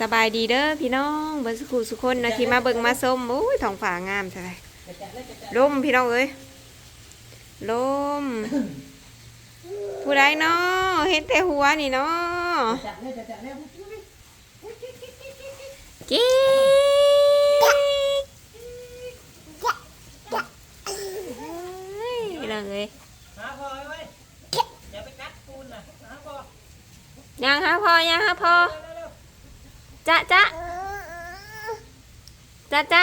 สบายดีเด้อพี่น้องเบิ่สุขุสุคนนาะที่มาเบิ่งมาส้มโอ้ยท้องฟ้างามใช่ไหมลมพี่น้องเอ้ยลมผู้ใดเนาะเห็นแต่หัวนี่เนาะจัดเลยจัดจัดเลยกิ๊กเฮ้ยเลยหาพอไว้อย่าไปกัดปูนนะหาพอยังฮะพอยังฮะพอ จ๊ะจ๊ะจ๊ะจ๊ะ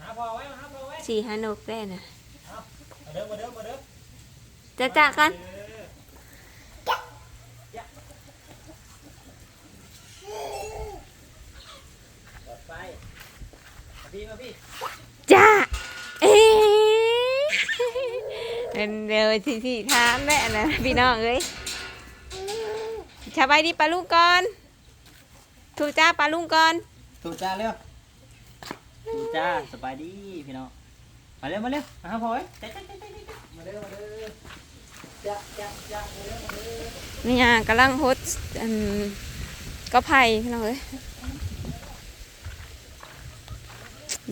หาพอไว้หาพอไว้สี่ฮานกได้น่ะมาเด้อมาเด้อมาเด้อจ๊ะจ๊ะกันเปิดไฟมาพี่มาพี่จ้าเอ๊ะเดี๋ยวที่ที่ถามแม่นะพี่น้องเอ้ยสบายดีปลาลุงก่อน ถูกจ้าปลาลุงก่อนถูกจ้าเร็วถูกจ้าสบายดีพี่น้องมาเร็วมาเร็วหาพอไว้จัดจัดจัดจัดจัดมาเร็วมาเร็วจัดจัดจัดมาเร็วมาเร็วนี่อะกำลังฮดอืมก็ไผ่พี่น้องเอ้ย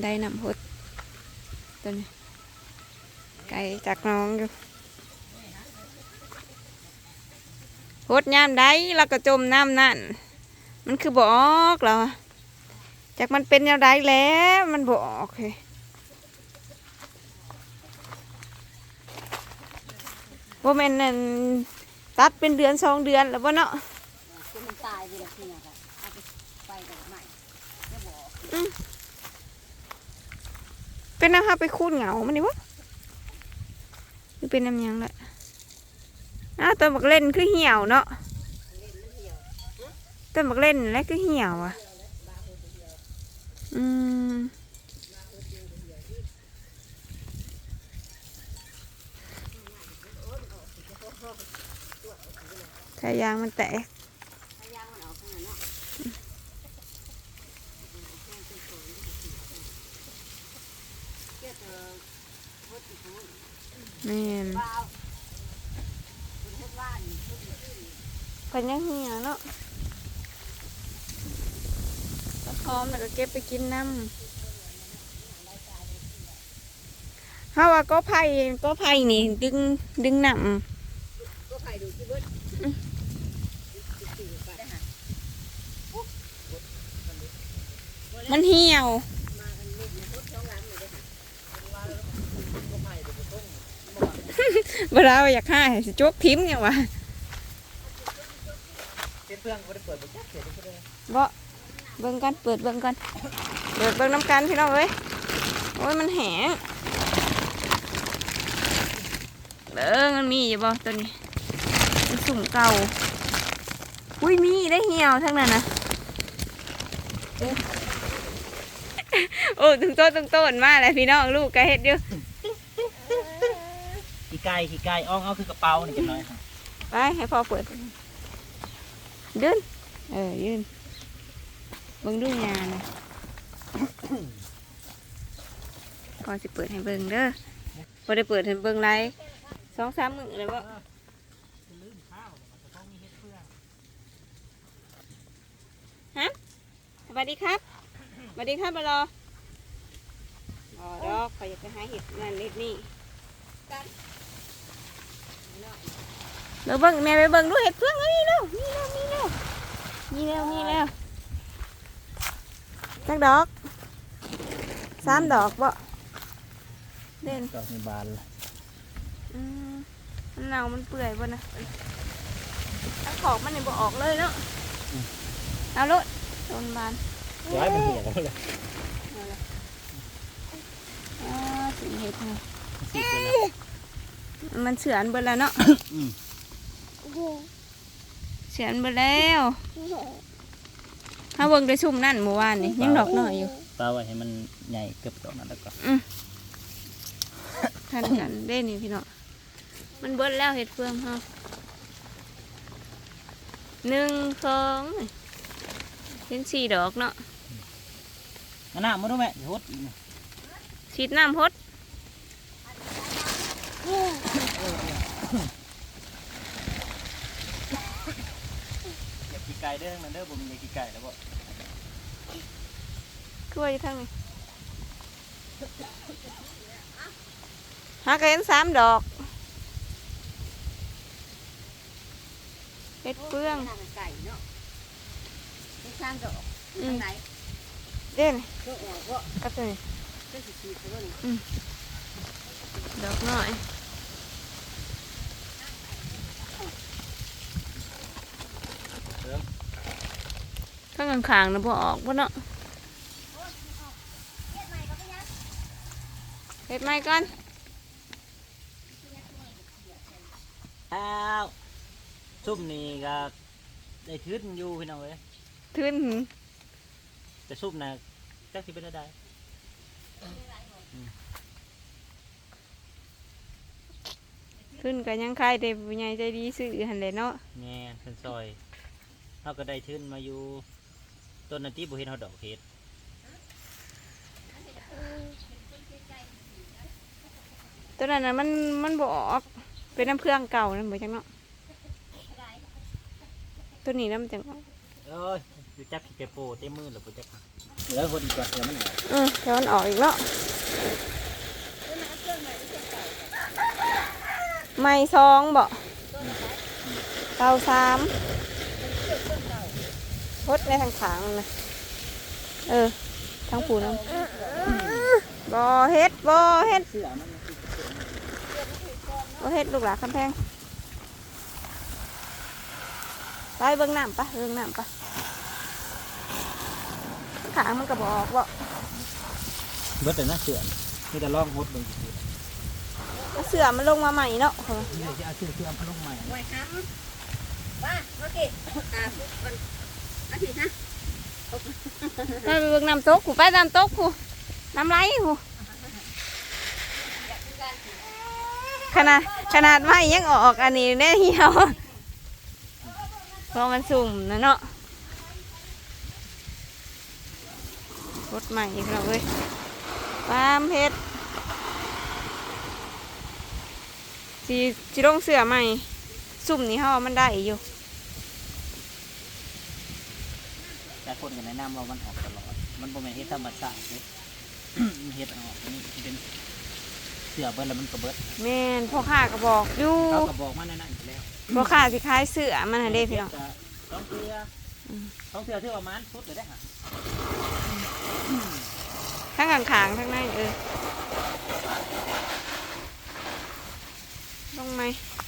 ได้นำฮดตัวนี้ไก่จากน้องอยู่ฮดยามใดแล้วก็จมน้ำนั่น มันคือบอกเรอจากมันเป็นยังไงแล้วมันบอกเฮ้ยว่าม่นนั่นตัดเป็นเดือนสองเดือนแล้วบ่เนาะจนมันตายไปแล้วพี่นะครัเอาไปไปกับใหม่ไม่บอกเป็นน้ำฮะไปคูดเหงามันนี่วะหรือเป็นน้ำยังละอ้าวตัวบักเล่นคือเหี่ยวเนาะ ตัวบักเล่นแล้วคือเหี่ยวอะ อืมถ้ายางมันแตกพยายามมันออกข้างนอกแม่นว้าวคุณเฮ็ดว่านคุณเฮ็ดที่เพิ่นยังเหี่ยวเนาะ ก็พร้อมแล้วก็เก็บไปกินน้ำเฮาว่าก็ไผ่ก็ไผ่นี่ ดึงดึงน้ก็ไผ่ดูที่เบิดำมันเหี่ยวมากันเม็ดนะพุทธช่องหลังเลยเด้อค่ะเวลาอยากให้สิจกทิมเนี่ยวะเพื่อนก็ได้เปิดไปจัดเสร็จแล้วก็ได้บ่ เบิ่งกันเปิดเบิ่งกันเปิดเบิ่งน้ำกันพี่น้องเอ้ยโอ้ยมันแห้งเบิ่งมันมีอยู่บ่ตัวนี้มันสุ่มเก่าอุ้ยมีได้เหี่ยวทั้งนั้นนะโอ้ถึงโต้นถึงต้นมาแล้วพี่น้องลูกก็เฮ็ดอยู่ขี้ไก่ขี้ไก่อ้องเอาคือกระเป๋านี่จังหน่อยครับไปให้พ่อเปิดยืนเออยืน เบิ่งดูงานนะพอสิเปิดให้เบิ่งเด้อพอได้เปิดให้เบิ่งไรสองสามมื้อเลยบ่าวแต่ต้องมีเฮ็ดเพื่อนสวัสดีครับสวัสดีครับบารออ๋อดอกขอยอยากไปหาเห็ดนั่นเห็ดนี่เดี๋ยวเบิ่งแม่ไปเบิ่งดูเห็ดเพื่องเอ้ยนี่แล้วนี่แล้วนี่แล้วนี่แล้วนี่แล้ว จักดอกสามดอกบ่เด่นดอกมีบานเลยอืมมันเน่ามันเปื่อยบ่นะถ้าขอบมันนี่บ่ออกเลยเนาะเอาลูกโดนบานร้อยมันเหี่ยวเลยอ่าสีเห็ดนี่สิบเลยมันเฉือนเบิดแล้วเนาะอืมเฉือนเบิดแล้ว ถ้าเบิ่งได้ชุ่มนั่นเมื่อวานนี่ยังดอกหน่อยอยู่ปลาไว้ให้มันใหญ่เกือบดอกนั้นแล้วก็ทันกันเด้นี่พี่น้องมันเบิดแล้วเห็ดเฟืองเฮาหนึ่งสองเห็นสี่ดอกเนาะอันน่ะมาดูแม่เดี๋ยวฮดอีกนะฉีดน้ำพด เก็บขี้ไก่เด้อเด้อมันเด้อบ่มีอะไรกินไก่แล้วบ่กล้วยอยู่ทางนี้หากระเห็นสามดอกเฮ็ดเปลืองหน้ามันไก่เนาะเป็นข้างดอกอืมทางไหนเด่นก็ออกว่ากับตัวนี้ก็สิฉีดเขาด้วยดอกน้อย ข้างข้างๆนะพอออกบ่เนาะเฮ็ดไม้ก่อนอ้าวซุ่มนี่ก็ได้ทื่นอยู่พี่น้องเอ้ยขึ้นแต่ซุ่มน่ะจักสิเป็นได้ขึ้นกันยังคายเด็บใหญ่ใจดีซื้อหันเลยเนาะแง่เพิ่นซอยเฮาก็ได้ทื่นมาอยู่ ต้นนาทีบ่เห็นเฮาดอกเฮ็ดตัวนั้นน่ะมันมันบออกเป็นน้ำเครื่องเก่านั่นบ่จังเนาะตัวนี้น้ำจังออกเอ้ยอยู่จับขี้ไก่โปเต็มมือแล้วบ่จักเหลือคนอีกว่าเดี๋ยวมันออกเออเดี๋ยวมันออกอีกเนาะไม่สองบ่เตาสาม พดในทางขางมันนะเออ ทางปูน้ำบ่เฮ็ดบ่เฮ็ดเสื้อมันบ่เฮ็ดลูกหลานคำแพงไปเบิ่งน้ำปะเบิ่งน้ำปะขางมันก็บออกบ่เบิดแต่นะเสื้อมีแต่ลองฮดเบิ่งซื่อเอาเสือมันลงมาใหม่เนาะเขาว่าๆนี่จะเอาเสื้อเสื้อมาลงใหม่ไว้ครับว่าโอเคอ่ามันอาทิตย์นะ ไปเบิ่งน้ำตกกูไปน้ำตกกูน้ำไหลกูขนาดขนาดไม้ยังออกอันนี้แน่เหี่ยวเพราะมันสุ่มนะเนาะรถใหม่อีกแล้วเว้ยปามเพชรสีสีลงเสือใหม่ สุ่มนี่เขาว่ามันได้อยู่ แต่ คนก็แนะนำว่ามันออกตลอด มันบ่แม่นเฮ็ดธรรมชาติเด้มันเฮ็ดออกนี่เป็นเสื้อเบิดแล้วมันก็เบิดแม่นพ่อข้าก็บอกอยู่เขาก็บอกมาในนั้นอยู่แล้วพ่อข้าสิขายเสือมันให้ได้พี่น้อง ต้องเสื้ออม ต้องเสื้อที่ประมาณสุดเลยได้อค่ะทั้งขางๆทั้งในเออลงไหม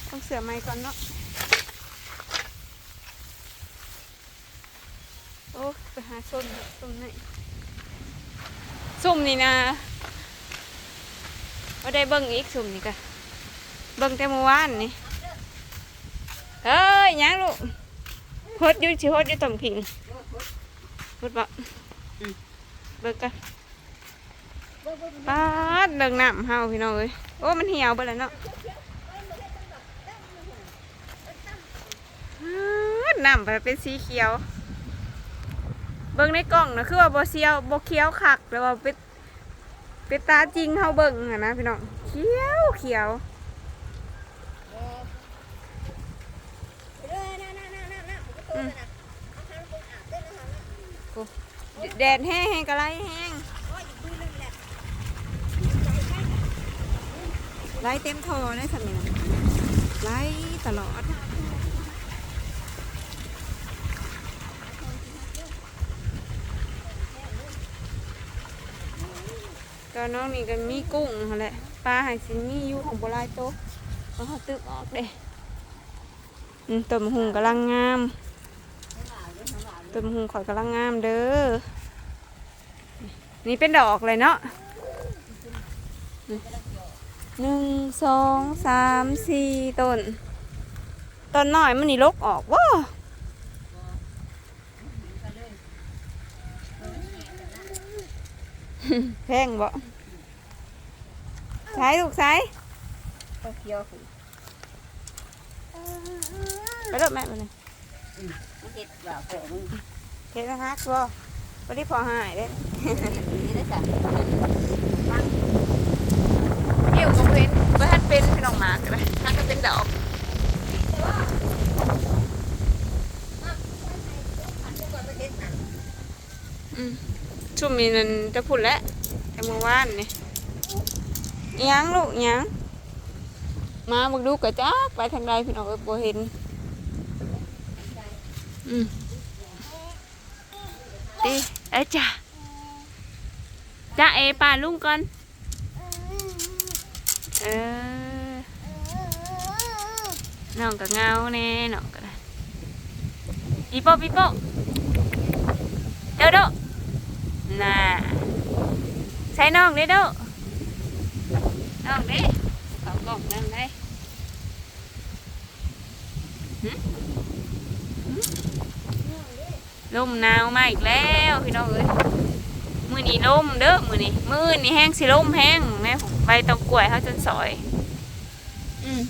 ต้องเสือไม้ก่อนเนาะโอ้ไป หาส้มส้มไหนส้มนี่นะว่าได้เบิ่งอีกส้มนี่กะเบิ่งแต่เมื่อวานนี่เฮ้ยยังลูกฮดอยู่ชิฮดอยู่ต่ำผิงฮดบ่เบิ่งกันปาดเดิงน้ำเฮาพี่น้องเอ้ยโอ้มันเหี่ยวไปแล้วเนาะน้ำไปเป็นสีเขียว เบิ่งในกล่องนะคือว่าบ่เสียวบ่เขียวคักแต่ว่าเป็นเป็นตาจริงเฮาเบิ่งอะนะพี่น้องเขียวเขียวอืมแดดแห้งๆก็ไรแห้งไล่เต็มทอได้สำเนียงไล่ตลอด ก็น้องนี่ก็มีกุ้งหั่นแหละปลาหายสิมีอยู่ของโบราณโตเอาเขาตึกออกเด้อืมต้มหุงกำลังงามต้มหุงข่อยกำลังงามเด้อนี่เป็นดอกเลยเนาะหนึ่งสองสามสี่ต้นต้นน้อยมันนี่ลกออกว้า แพงบ่ใช้ลูกใช้ก็เคี้ยวคือไปเลิกแม่มาเลยมันเห็ดแบบเผลอมึงเฮ็ดนะฮักบ่วันนี้พอหายเด้นี่ได้จ้ะเกี่ยวกับเป็นบ่ทันเป็นพี่น้องหมากเลยฮักก็เป็นดอก ชุ่มมีนันจะพูดแล้วแต่เมื่อวานนี่ยังลูกยังมาบักดูกระจักไปทางใดพี่น้องเอ้ยบ่เห็นอืมดิเอ้จ้าจ้าเอป่าลุงก่อนเออน้องก็เงาแน่น้องก็ได้ปีโป้ปีโป้เด้อเด้อ น่ะใส่น้องเด้อเด้อน้องเด้เขากล่องนั่งได้หึหึลมหนาวมาอีกแล้วพี่น้องเอ้ยมือนี้ลมเด้อมือนี้มือนี้แห้งสิลมแห้งแม่ผมใบตองกล้วยเขาจนสอยอืม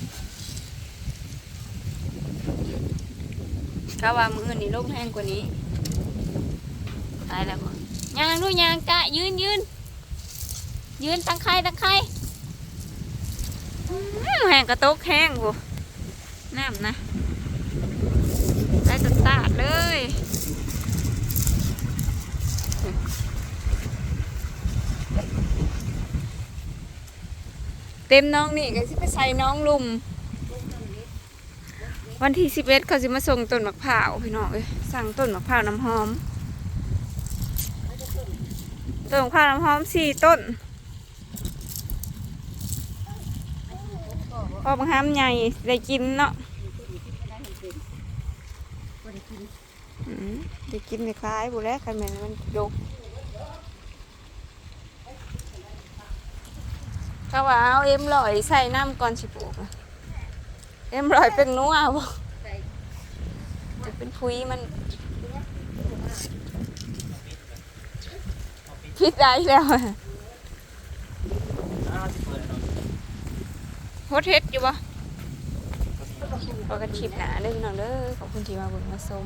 ก็ว่ามือนี้ลมแห้งกว่านี้ตายแล้วบ่ ยางดูยางกะยืนยืนยืนตั้งไข่ตั้งไข้แห้งกระตกแห้งบ่น้ำนะได้ตตาดเลยเต็มน้องนี่ก็สิไปใส่น้องลุม วันที่สิบเอ็ดเขาสิมาส่งต้นมะพร้าวพี่น้องเอ้ยสั่งต้นมะพร้าวน้ำหอม ต้นมะพร้าวน้ำหอมสี่ต้นพอบางห้ามใหญ่ได้กินเนาะบ่ได้กินอืมได้กินในคล้ายบุแล้วคันแม่นมันดกก็ว่าเอาเอ็มลอยใส่น้ำก่อนสิปลูกอะเอ็มลอยเป็นนัวบ่ใส่จะเป็นพุยมัน พิษได้แล้วอะอ้าวสิเปิดเนาะโฮเทสอยู่ปะพอกันคลิหนาเด้อพี่น้องเด้อขอบคุณที่มาบุญมาชม